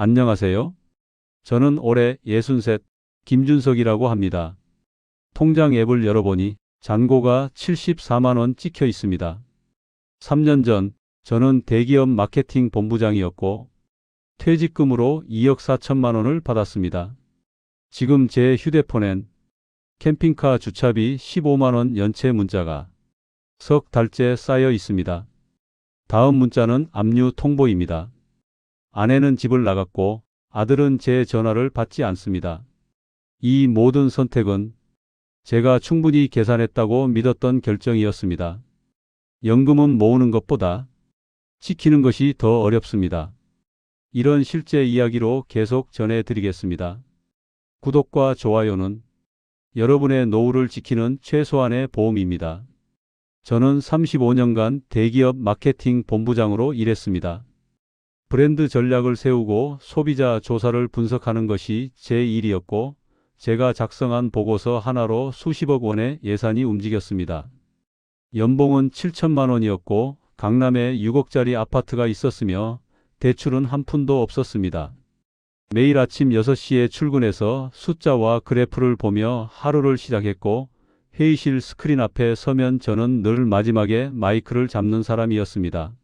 안녕하세요. 저는 올해 63 김준석이라고 합니다. 통장 앱을 열어보니 잔고가 74만원 찍혀 있습니다. 3년 전 저는 대기업 마케팅 본부장이었고 퇴직금으로 2억 4천만 원을 받았습니다. 지금 제 휴대폰엔 캠핑카 주차비 15만 원 연체 문자가 석 달째 쌓여 있습니다. 다음 문자는 압류 통보입니다. 아내는 집을 나갔고 아들은 제 전화를 받지 않습니다. 이 모든 선택은 제가 충분히 계산했다고 믿었던 결정이었습니다. 연금은 모으는 것보다 지키는 것이 더 어렵습니다. 이런 실제 이야기로 계속 전해드리겠습니다. 구독과 좋아요는 여러분의 노후를 지키는 최소한의 보험입니다. 저는 35년간 대기업 마케팅 본부장으로 일했습니다. 브랜드 전략을 세우고 소비자 조사를 분석하는 것이 제 일이었고, 제가 작성한 보고서 하나로 수십억 원의 예산이 움직였습니다. 연봉은 7천만 원이었고, 강남에 6억짜리 아파트가 있었으며, 대출은 한 푼도 없었습니다. 매일 아침 6시에 출근해서 숫자와 그래프를 보며 하루를 시작했고, 회의실 스크린 앞에 서면 저는 늘 마지막에 마이크를 잡는 사람이었습니다.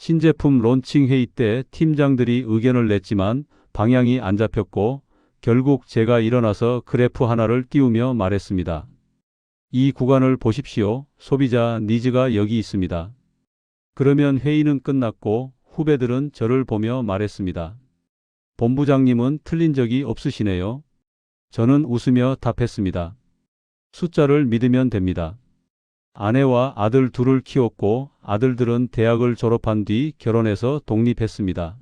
신제품 론칭 회의 때 팀장들이 의견을 냈지만 방향이 안 잡혔고 결국 제가 일어나서 그래프 하나를 띄우며 말했습니다. 이 구간을 보십시오. 소비자 니즈가 여기 있습니다. 그러면 회의는 끝났고 후배들은 저를 보며 말했습니다. 본부장님은 틀린 적이 없으시네요. 저는 웃으며 답했습니다. 숫자를 믿으면 됩니다. 아내와 아들 둘을 키웠고 아들들은 대학을 졸업한 뒤 결혼해서 독립했습니다.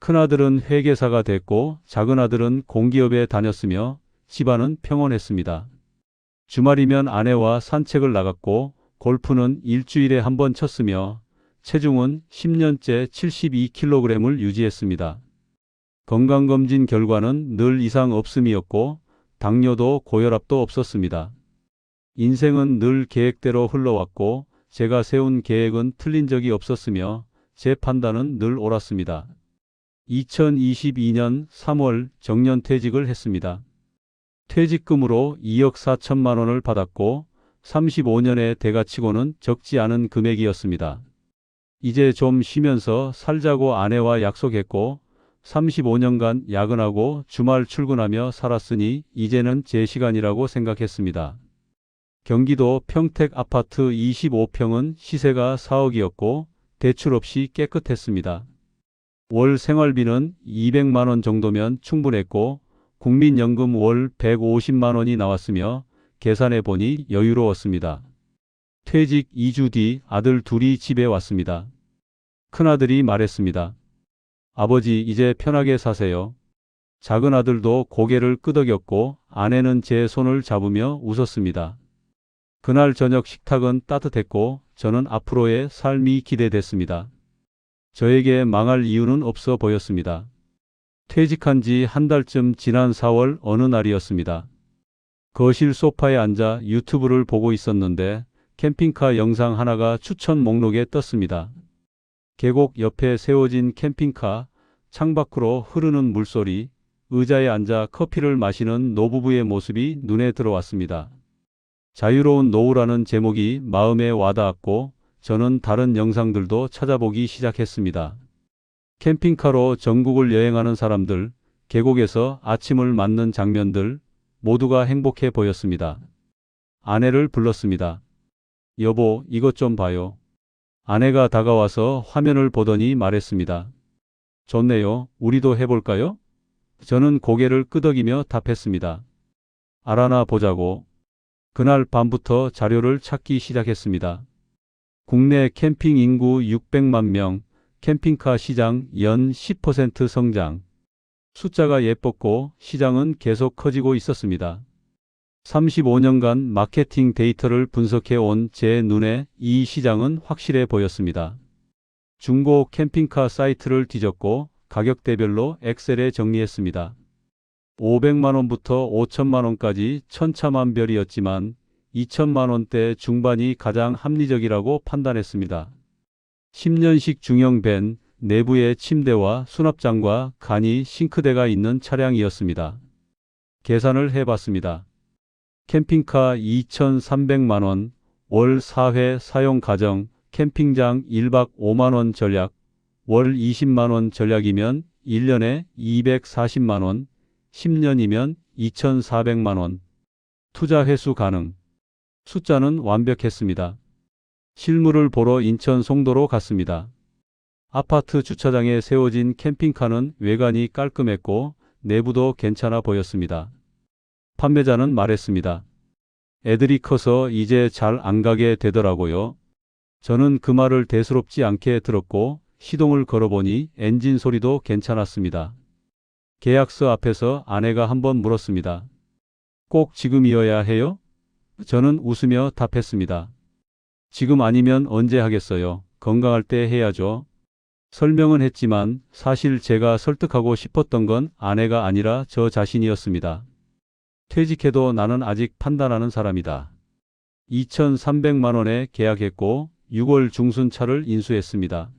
큰아들은 회계사가 됐고 작은아들은 공기업에 다녔으며 집안은 평온했습니다. 주말이면 아내와 산책을 나갔고 골프는 일주일에 한 번 쳤으며 체중은 10년째 72kg을 유지했습니다. 건강검진 결과는 늘 이상 없음이었고 당뇨도 고혈압도 없었습니다. 인생은 늘 계획대로 흘러왔고 제가 세운 계획은 틀린 적이 없었으며 제 판단은 늘 옳았습니다. 2022년 3월 정년 퇴직을 했습니다. 퇴직금으로 2억 4천만 원을 받았고 35년의 대가치고는 적지 않은 금액이었습니다. 이제 좀 쉬면서 살자고 아내와 약속했고 35년간 야근하고 주말 출근하며 살았으니 이제는 제 시간이라고 생각했습니다. 경기도 평택 아파트 25평은 시세가 4억이었고 대출 없이 깨끗했습니다. 월 생활비는 200만 원 정도면 충분했고 국민연금 월 150만 원이 나왔으며 계산해 보니 여유로웠습니다. 퇴직 2주 뒤 아들 둘이 집에 왔습니다. 큰아들이 말했습니다. 아버지 이제 편하게 사세요. 작은 아들도 고개를 끄덕였고 아내는 제 손을 잡으며 웃었습니다. 그날 저녁 식탁은 따뜻했고 저는 앞으로의 삶이 기대됐습니다. 저에게 망할 이유는 없어 보였습니다. 퇴직한 지 한 달쯤 지난 4월 어느 날이었습니다. 거실 소파에 앉아 유튜브를 보고 있었는데 캠핑카 영상 하나가 추천 목록에 떴습니다. 계곡 옆에 세워진 캠핑카, 창밖으로 흐르는 물소리, 의자에 앉아 커피를 마시는 노부부의 모습이 눈에 들어왔습니다. 자유로운 노후라는 제목이 마음에 와닿았고 저는 다른 영상들도 찾아보기 시작했습니다. 캠핑카로 전국을 여행하는 사람들, 계곡에서 아침을 맞는 장면들 모두가 행복해 보였습니다. 아내를 불렀습니다. 여보, 이것 좀 봐요. 아내가 다가와서 화면을 보더니 말했습니다. 좋네요. 우리도 해볼까요? 저는 고개를 끄덕이며 답했습니다. 알아나 보자고. 그날 밤부터 자료를 찾기 시작했습니다. 국내 캠핑 인구 600만 명, 캠핑카 시장 연 10% 성장. 숫자가 예뻤고 시장은 계속 커지고 있었습니다. 35년간 마케팅 데이터를 분석해 온 제 눈에 이 시장은 확실해 보였습니다. 중고 캠핑카 사이트를 뒤졌고 가격대별로 엑셀에 정리했습니다. 500만원부터 5천만원까지 천차만별이었지만 2천만원대 중반이 가장 합리적이라고 판단했습니다. 10년식 중형 밴, 내부에 침대와 수납장과 간이 싱크대가 있는 차량이었습니다. 계산을 해봤습니다. 캠핑카 2,300만원, 월 4회 사용 가정, 캠핑장 1박 5만원 전략, 월 20만원 전략이면 1년에 240만원, 10년이면 2,400만 원. 투자 회수 가능. 숫자는 완벽했습니다. 실물을 보러 인천 송도로 갔습니다. 아파트 주차장에 세워진 캠핑카는 외관이 깔끔했고 내부도 괜찮아 보였습니다. 판매자는 말했습니다. 애들이 커서 이제 잘 안 가게 되더라고요. 저는 그 말을 대수롭지 않게 들었고 시동을 걸어보니 엔진 소리도 괜찮았습니다. 계약서 앞에서 아내가 한 번 물었습니다. 꼭 지금이어야 해요? 저는 웃으며 답했습니다. 지금 아니면 언제 하겠어요? 건강할 때 해야죠. 설명은 했지만 사실 제가 설득하고 싶었던 건 아내가 아니라 저 자신이었습니다. 퇴직해도 나는 아직 판단하는 사람이다. 2,300만 원에 계약했고 6월 중순 차를 인수했습니다.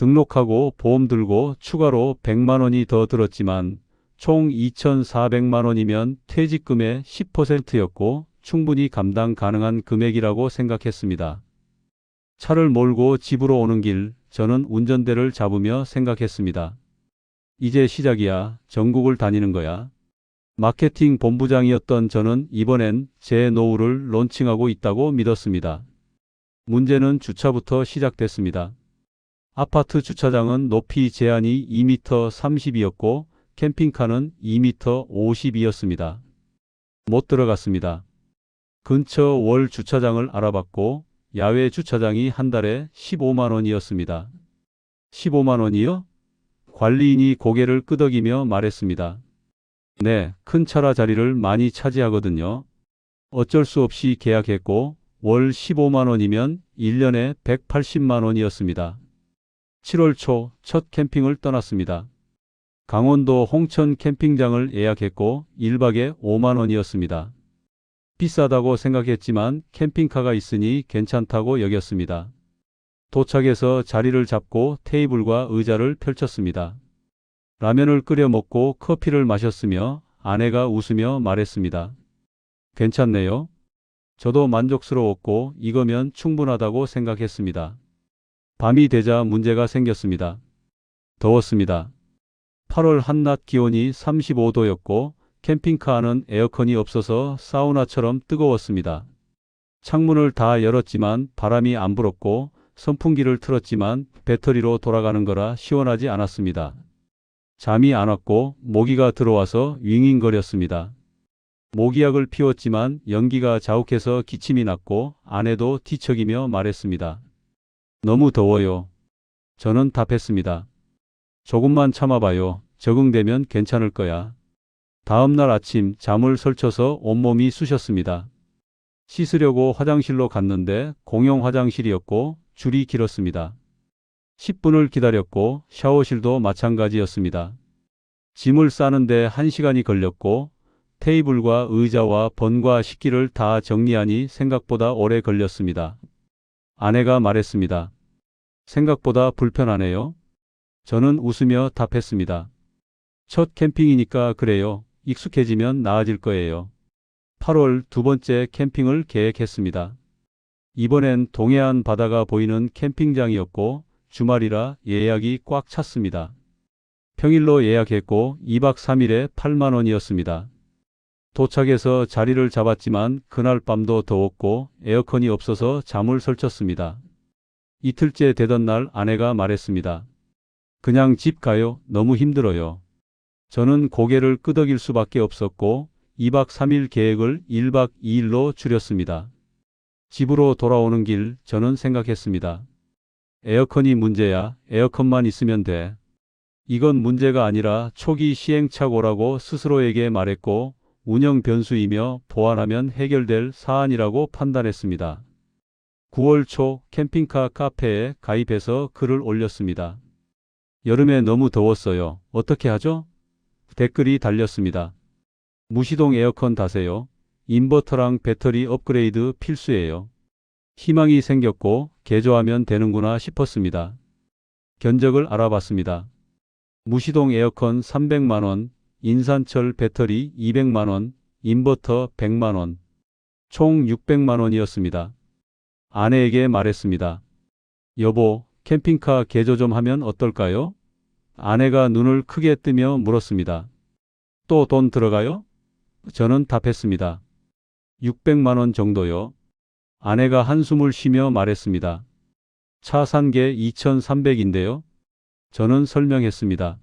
등록하고 보험 들고 추가로 100만 원이 더 들었지만 총 2,400만 원이면 퇴직금의 10%였고 충분히 감당 가능한 금액이라고 생각했습니다. 차를 몰고 집으로 오는 길 저는 운전대를 잡으며 생각했습니다. 이제 시작이야. 전국을 다니는 거야. 마케팅 본부장이었던 저는 이번엔 제 노후를 론칭하고 있다고 믿었습니다. 문제는 주차부터 시작됐습니다. 아파트 주차장은 높이 제한이 2m 30이었고 캠핑카는 2m 50이었습니다. 못 들어갔습니다. 근처 월 주차장을 알아봤고 야외 주차장이 한 달에 15만 원이었습니다. 15만 원이요? 관리인이 고개를 끄덕이며 말했습니다. 네, 큰 차라 자리를 많이 차지하거든요. 어쩔 수 없이 계약했고 월 15만 원이면 1년에 180만 원이었습니다. 7월 초 첫 캠핑을 떠났습니다. 강원도 홍천 캠핑장을 예약했고 1박에 5만 원이었습니다. 비싸다고 생각했지만 캠핑카가 있으니 괜찮다고 여겼습니다. 도착해서 자리를 잡고 테이블과 의자를 펼쳤습니다. 라면을 끓여 먹고 커피를 마셨으며 아내가 웃으며 말했습니다. 괜찮네요. 저도 만족스러웠고 이거면 충분하다고 생각했습니다. 밤이 되자 문제가 생겼습니다. 더웠습니다. 8월 한낮 기온이 35도였고 캠핑카 안은 에어컨이 없어서 사우나처럼 뜨거웠습니다. 창문을 다 열었지만 바람이 안 불었고 선풍기를 틀었지만 배터리로 돌아가는 거라 시원하지 않았습니다. 잠이 안 왔고 모기가 들어와서 윙윙거렸습니다. 모기약을 피웠지만 연기가 자욱해서 기침이 났고 아내도 뒤척이며 말했습니다. 너무 더워요. 저는 답했습니다. 조금만 참아봐요. 적응되면 괜찮을 거야. 다음 날 아침 잠을 설쳐서 온몸이 쑤셨습니다. 씻으려고 화장실로 갔는데 공용 화장실이었고 줄이 길었습니다. 10분을 기다렸고 샤워실도 마찬가지였습니다. 짐을 싸는데 1시간이 걸렸고 테이블과 의자와 번과 식기를 다 정리하니 생각보다 오래 걸렸습니다. 아내가 말했습니다. 생각보다 불편하네요. 저는 웃으며 답했습니다. 첫 캠핑이니까 그래요. 익숙해지면 나아질 거예요. 8월 두 번째 캠핑을 계획했습니다. 이번엔 동해안 바다가 보이는 캠핑장이었고 주말이라 예약이 꽉 찼습니다. 평일로 예약했고 2박 3일에 8만 원이었습니다. 도착해서 자리를 잡았지만 그날 밤도 더웠고 에어컨이 없어서 잠을 설쳤습니다. 이틀째 되던 날 아내가 말했습니다. 그냥 집 가요. 너무 힘들어요. 저는 고개를 끄덕일 수밖에 없었고 2박 3일 계획을 1박 2일로 줄였습니다. 집으로 돌아오는 길 저는 생각했습니다. 에어컨이 문제야. 에어컨만 있으면 돼. 이건 문제가 아니라 초기 시행착오라고 스스로에게 말했고 운영 변수이며 보완하면 해결될 사안이라고 판단했습니다. 9월 초 캠핑카 카페에 가입해서 글을 올렸습니다. 여름에 너무 더웠어요. 어떻게 하죠? 댓글이 달렸습니다. 무시동 에어컨 다세요. 인버터랑 배터리 업그레이드 필수예요. 희망이 생겼고 개조하면 되는구나 싶었습니다. 견적을 알아봤습니다. 무시동 에어컨 300만원, 인산철 배터리 200만원, 인버터 100만원, 총 600만원이었습니다. 아내에게 말했습니다. 여보, 캠핑카 개조 좀 하면 어떨까요? 아내가 눈을 크게 뜨며 물었습니다. 또 돈 들어가요? 저는 답했습니다. 600만원 정도요. 아내가 한숨을 쉬며 말했습니다. 차 산 게 2,300인데요. 저는 설명했습니다.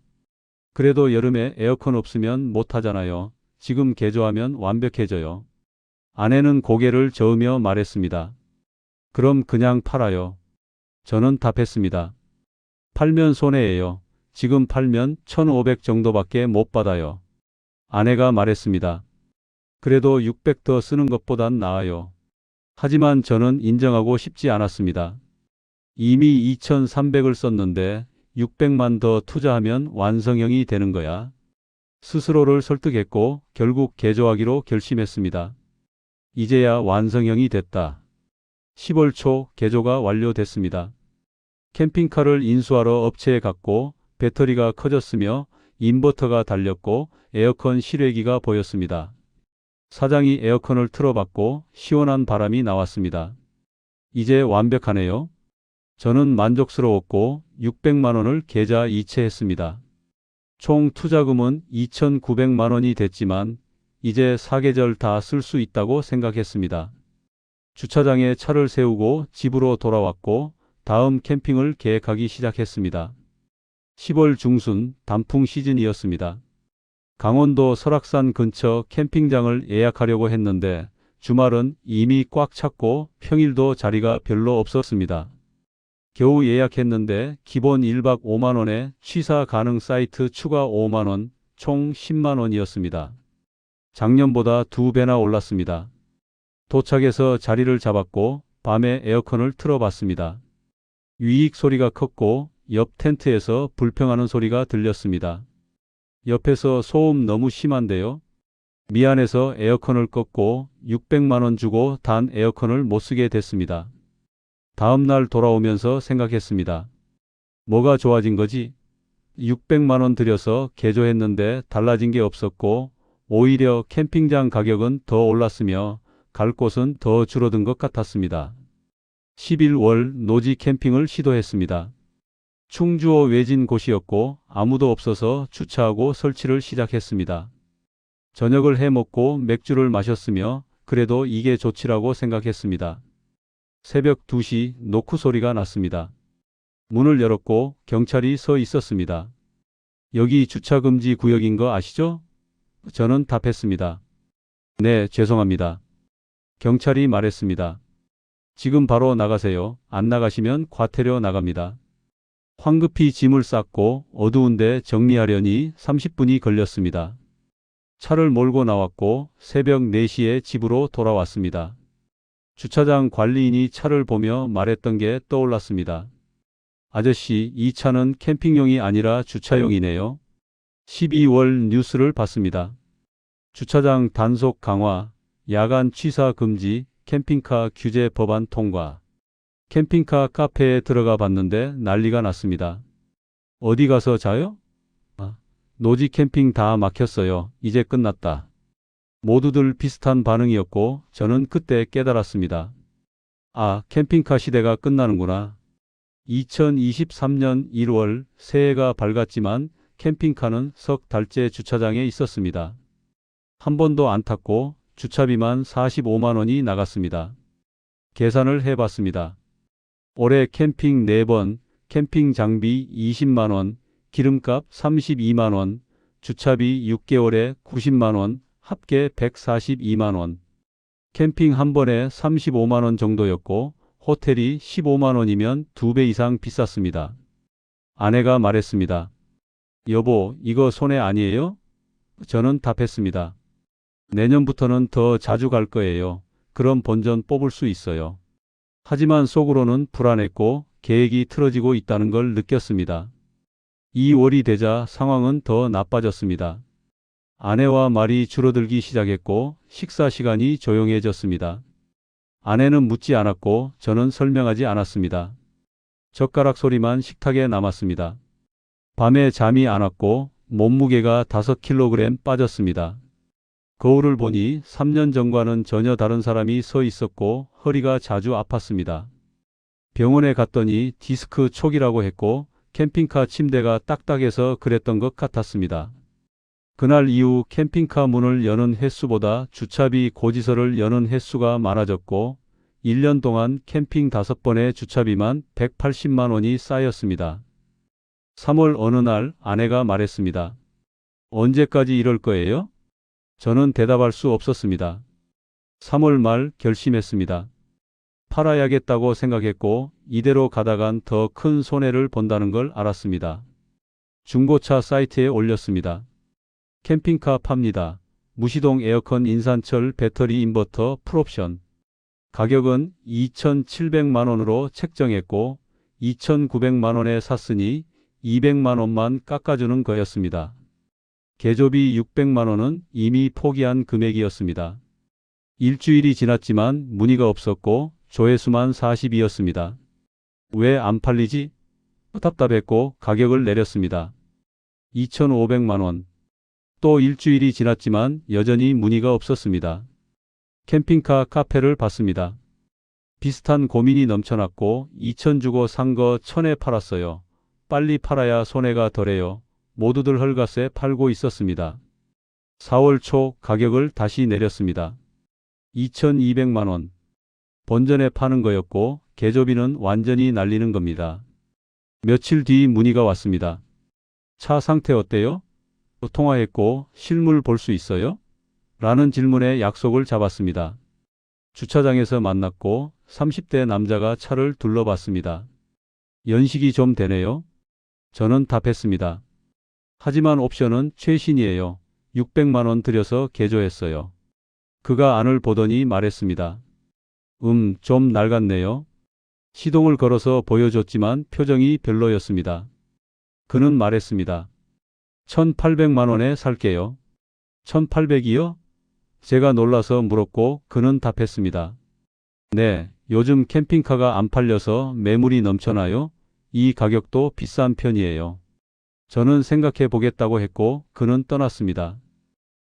그래도 여름에 에어컨 없으면 못 하잖아요. 지금 개조하면 완벽해져요. 아내는 고개를 저으며 말했습니다. 그럼 그냥 팔아요. 저는 답했습니다. 팔면 손해예요. 지금 팔면 1,500 정도밖에 못 받아요. 아내가 말했습니다. 그래도 600 더 쓰는 것보단 나아요. 하지만 저는 인정하고 싶지 않았습니다. 이미 2,300을 썼는데 600만 더 투자하면 완성형이 되는 거야. 스스로를 설득했고 결국 개조하기로 결심했습니다. 이제야 완성형이 됐다. 10월 초 개조가 완료됐습니다. 캠핑카를 인수하러 업체에 갔고 배터리가 커졌으며 인버터가 달렸고 에어컨 실외기가 보였습니다. 사장이 에어컨을 틀어봤고 시원한 바람이 나왔습니다. 이제 완벽하네요. 저는 만족스러웠고 600만 원을 계좌 이체했습니다. 총 투자금은 2,900만 원이 됐지만 이제 사계절 다 쓸 수 있다고 생각했습니다. 주차장에 차를 세우고 집으로 돌아왔고 다음 캠핑을 계획하기 시작했습니다. 10월 중순 단풍 시즌이었습니다. 강원도 설악산 근처 캠핑장을 예약하려고 했는데 주말은 이미 꽉 찼고 평일도 자리가 별로 없었습니다. 겨우 예약했는데 기본 1박 5만원에 취사 가능 사이트 추가 5만원, 총 10만원이었습니다. 작년보다 두 배나 올랐습니다. 도착해서 자리를 잡았고 밤에 에어컨을 틀어봤습니다. 유익 소리가 컸고 옆 텐트에서 불평하는 소리가 들렸습니다. 옆에서 소음 너무 심한데요. 미안해서 에어컨을 껐고 600만원 주고 단 에어컨을 못 쓰게 됐습니다. 다음 날 돌아오면서 생각했습니다. 뭐가 좋아진 거지? 600만 원 들여서 개조했는데 달라진 게 없었고 오히려 캠핑장 가격은 더 올랐으며 갈 곳은 더 줄어든 것 같았습니다. 11월 노지 캠핑을 시도했습니다. 충주어 외진 곳이었고 아무도 없어서 주차하고 설치를 시작했습니다. 저녁을 해 먹고 맥주를 마셨으며 그래도 이게 좋지라고 생각했습니다. 새벽 2시 노크 소리가 났습니다. 문을 열었고 경찰이 서 있었습니다. 여기 주차 금지 구역인 거 아시죠? 저는 답했습니다. 네, 죄송합니다. 경찰이 말했습니다. 지금 바로 나가세요. 안 나가시면 과태료 나갑니다. 황급히 짐을 쌌고 어두운데 정리하려니 30분이 걸렸습니다. 차를 몰고 나왔고 새벽 4시에 집으로 돌아왔습니다. 주차장 관리인이 차를 보며 말했던 게 떠올랐습니다. 아저씨, 이 차는 캠핑용이 아니라 주차용이네요. 12월 뉴스를 봤습니다. 주차장 단속 강화, 야간 취사 금지, 캠핑카 규제 법안 통과. 캠핑카 카페에 들어가 봤는데 난리가 났습니다. 어디 가서 자요? 아, 노지 캠핑 다 막혔어요. 이제 끝났다. 모두들 비슷한 반응이었고 저는 그때 깨달았습니다. 아, 캠핑카 시대가 끝나는구나. 2023년 1월 새해가 밝았지만 캠핑카는 석 달째 주차장에 있었습니다. 한 번도 안 탔고 주차비만 45만 원이 나갔습니다. 계산을 해봤습니다. 올해 캠핑 4번, 캠핑 장비 20만 원, 기름값 32만 원, 주차비 6개월에 90만 원, 합계 142만 원. 캠핑 한 번에 35만 원 정도였고 호텔이 15만 원이면 두 배 이상 비쌌습니다. 아내가 말했습니다. 여보, 이거 손해 아니에요? 저는 답했습니다. 내년부터는 더 자주 갈 거예요. 그럼 본전 뽑을 수 있어요. 하지만 속으로는 불안했고 계획이 틀어지고 있다는 걸 느꼈습니다. 2월이 되자 상황은 더 나빠졌습니다. 아내와 말이 줄어들기 시작했고 식사 시간이 조용해졌습니다. 아내는 묻지 않았고 저는 설명하지 않았습니다. 젓가락 소리만 식탁에 남았습니다. 밤에 잠이 안 왔고 몸무게가 5kg 빠졌습니다. 거울을 보니 3년 전과는 전혀 다른 사람이 서 있었고 허리가 자주 아팠습니다. 병원에 갔더니 디스크 촉이라고 했고 캠핑카 침대가 딱딱해서 그랬던 것 같았습니다. 그날 이후 캠핑카 문을 여는 횟수보다 주차비 고지서를 여는 횟수가 많아졌고 1년 동안 캠핑 5번의 주차비만 180만 원이 쌓였습니다. 3월 어느 날 아내가 말했습니다. 언제까지 이럴 거예요? 저는 대답할 수 없었습니다. 3월 말 결심했습니다. 팔아야겠다고 생각했고 이대로 가다간 더 큰 손해를 본다는 걸 알았습니다. 중고차 사이트에 올렸습니다. 캠핑카 팝니다. 무시동 에어컨 인산철 배터리 인버터 풀옵션. 가격은 2,700만 원으로 책정했고 2,900만 원에 샀으니 200만 원만 깎아주는 거였습니다. 개조비 600만 원은 이미 포기한 금액이었습니다. 일주일이 지났지만 문의가 없었고 조회수만 40이었습니다. 왜 안 팔리지? 답답했고 가격을 내렸습니다. 2,500만 원. 또 일주일이 지났지만 여전히 문의가 없었습니다. 캠핑카 카페를 봤습니다. 비슷한 고민이 넘쳐났고 2천 주고 산 거 천에 팔았어요. 빨리 팔아야 손해가 덜해요. 모두들 헐값에 팔고 있었습니다. 4월 초 가격을 다시 내렸습니다. 2,200만 원. 본전에 파는 거였고 개조비는 완전히 날리는 겁니다. 며칠 뒤 문의가 왔습니다. 차 상태 어때요? 통화했고 실물 볼 수 있어요? 라는 질문에 약속을 잡았습니다. 주차장에서 만났고 30대 남자가 차를 둘러봤습니다. 연식이 좀 되네요. 저는 답했습니다. 하지만 옵션은 최신이에요. 600만 원 들여서 개조했어요. 그가 안을 보더니 말했습니다. 음, 좀 낡았네요. 시동을 걸어서 보여줬지만 표정이 별로였습니다. 그는 말했습니다. 1800만 원에 살게요. 1800이요? 제가 놀라서 물었고 그는 답했습니다. 네, 요즘 캠핑카가 안 팔려서 매물이 넘쳐나요? 이 가격도 비싼 편이에요. 저는 생각해 보겠다고 했고 그는 떠났습니다.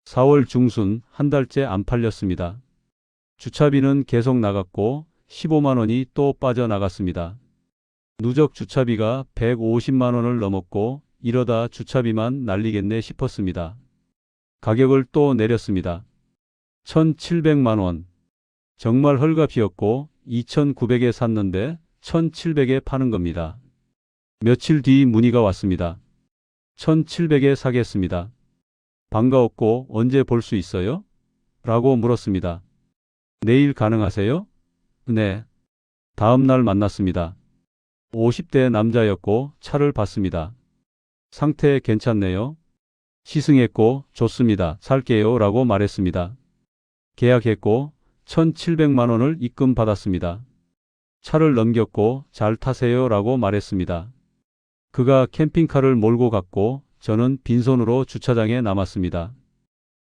4월 중순 한 달째 안 팔렸습니다. 주차비는 계속 나갔고 15만 원이 또 빠져나갔습니다. 누적 주차비가 150만 원을 넘었고 이러다 주차비만 날리겠네 싶었습니다. 가격을 또 내렸습니다. 1,700만 원. 정말 헐값이었고 2,900에 샀는데 1,700에 파는 겁니다. 며칠 뒤 문의가 왔습니다. 1,700에 사겠습니다. 반가웠고 언제 볼 수 있어요? 라고 물었습니다. 내일 가능하세요? 네. 다음 날 만났습니다. 50대 남자였고 차를 봤습니다. 상태 괜찮네요. 시승했고 좋습니다. 살게요. 라고 말했습니다. 계약했고 1,700만 원을 입금 받았습니다. 차를 넘겼고 잘 타세요. 라고 말했습니다. 그가 캠핑카를 몰고 갔고 저는 빈손으로 주차장에 남았습니다.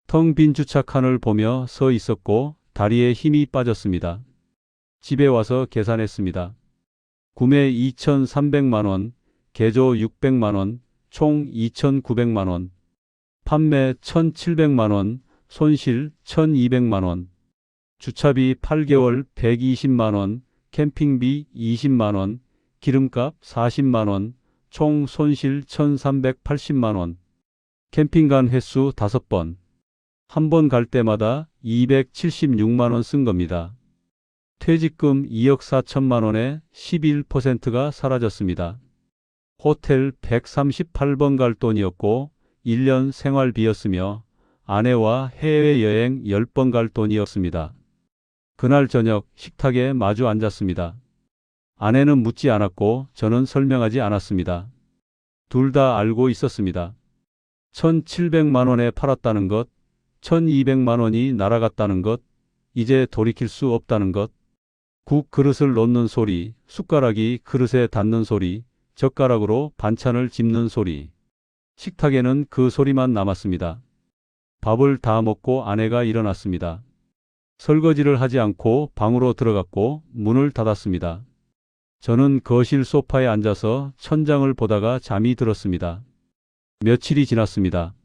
텅 빈 주차 칸을 보며 서 있었고 다리에 힘이 빠졌습니다. 집에 와서 계산했습니다. 구매 2,300만 원, 개조 600만 원, 총 2,900만 원. 판매 1,700만 원, 손실 1,200만 원. 주차비 8개월 120만 원, 캠핑비 20만 원, 기름값 40만 원, 총 손실 1,380만 원. 캠핑 간 횟수 5번. 한 번 갈 때마다 276만 원 쓴 겁니다. 퇴직금 2억 4천만 원에 11%가 사라졌습니다. 호텔 138번 갈 돈이었고 1년 생활비였으며 아내와 해외여행 10번 갈 돈이었습니다. 그날 저녁 식탁에 마주 앉았습니다. 아내는 묻지 않았고 저는 설명하지 않았습니다. 둘 다 알고 있었습니다. 1700만 원에 팔았다는 것, 1200만 원이 날아갔다는 것, 이제 돌이킬 수 없다는 것, 국 그릇을 놓는 소리, 숟가락이 그릇에 닿는 소리, 젓가락으로 반찬을 집는 소리. 식탁에는 그 소리만 남았습니다. 밥을 다 먹고 아내가 일어났습니다. 설거지를 하지 않고 방으로 들어갔고 문을 닫았습니다. 저는 거실 소파에 앉아서 천장을 보다가 잠이 들었습니다. 며칠이 지났습니다.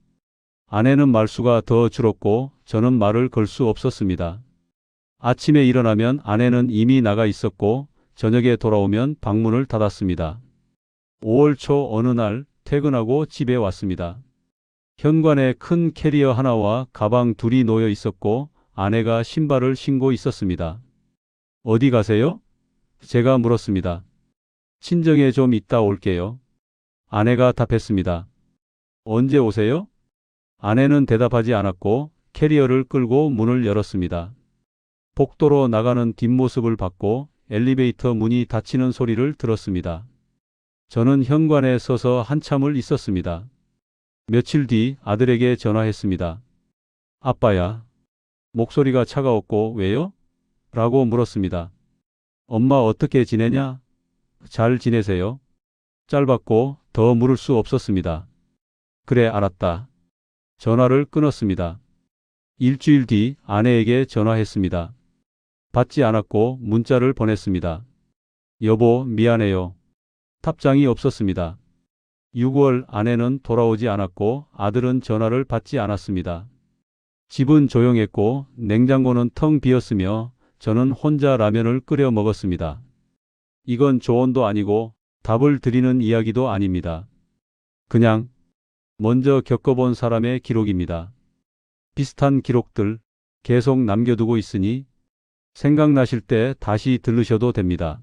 아내는 말수가 더 줄었고 저는 말을 걸 수 없었습니다. 아침에 일어나면 아내는 이미 나가 있었고 저녁에 돌아오면 방문을 닫았습니다. 5월 초 어느 날 퇴근하고 집에 왔습니다. 현관에 큰 캐리어 하나와 가방 둘이 놓여 있었고 아내가 신발을 신고 있었습니다. 어디 가세요? 제가 물었습니다. 친정에 좀 있다 올게요. 아내가 답했습니다. 언제 오세요? 아내는 대답하지 않았고 캐리어를 끌고 문을 열었습니다. 복도로 나가는 뒷모습을 봤고 엘리베이터 문이 닫히는 소리를 들었습니다. 저는 현관에 서서 한참을 있었습니다. 며칠 뒤 아들에게 전화했습니다. 아빠야. 목소리가 차가웠고 왜요? 라고 물었습니다. 엄마 어떻게 지내냐? 잘 지내세요? 짧았고 더 물을 수 없었습니다. 그래 알았다. 전화를 끊었습니다. 일주일 뒤 아내에게 전화했습니다. 받지 않았고 문자를 보냈습니다. 여보 미안해요. 답장이 없었습니다. 6월 아내는 돌아오지 않았고 아들은 전화를 받지 않았습니다. 집은 조용했고 냉장고는 텅 비었으며 저는 혼자 라면을 끓여 먹었습니다. 이건 조언도 아니고 답을 드리는 이야기도 아닙니다. 그냥 먼저 겪어본 사람의 기록입니다. 비슷한 기록들 계속 남겨두고 있으니 생각나실 때 다시 들으셔도 됩니다.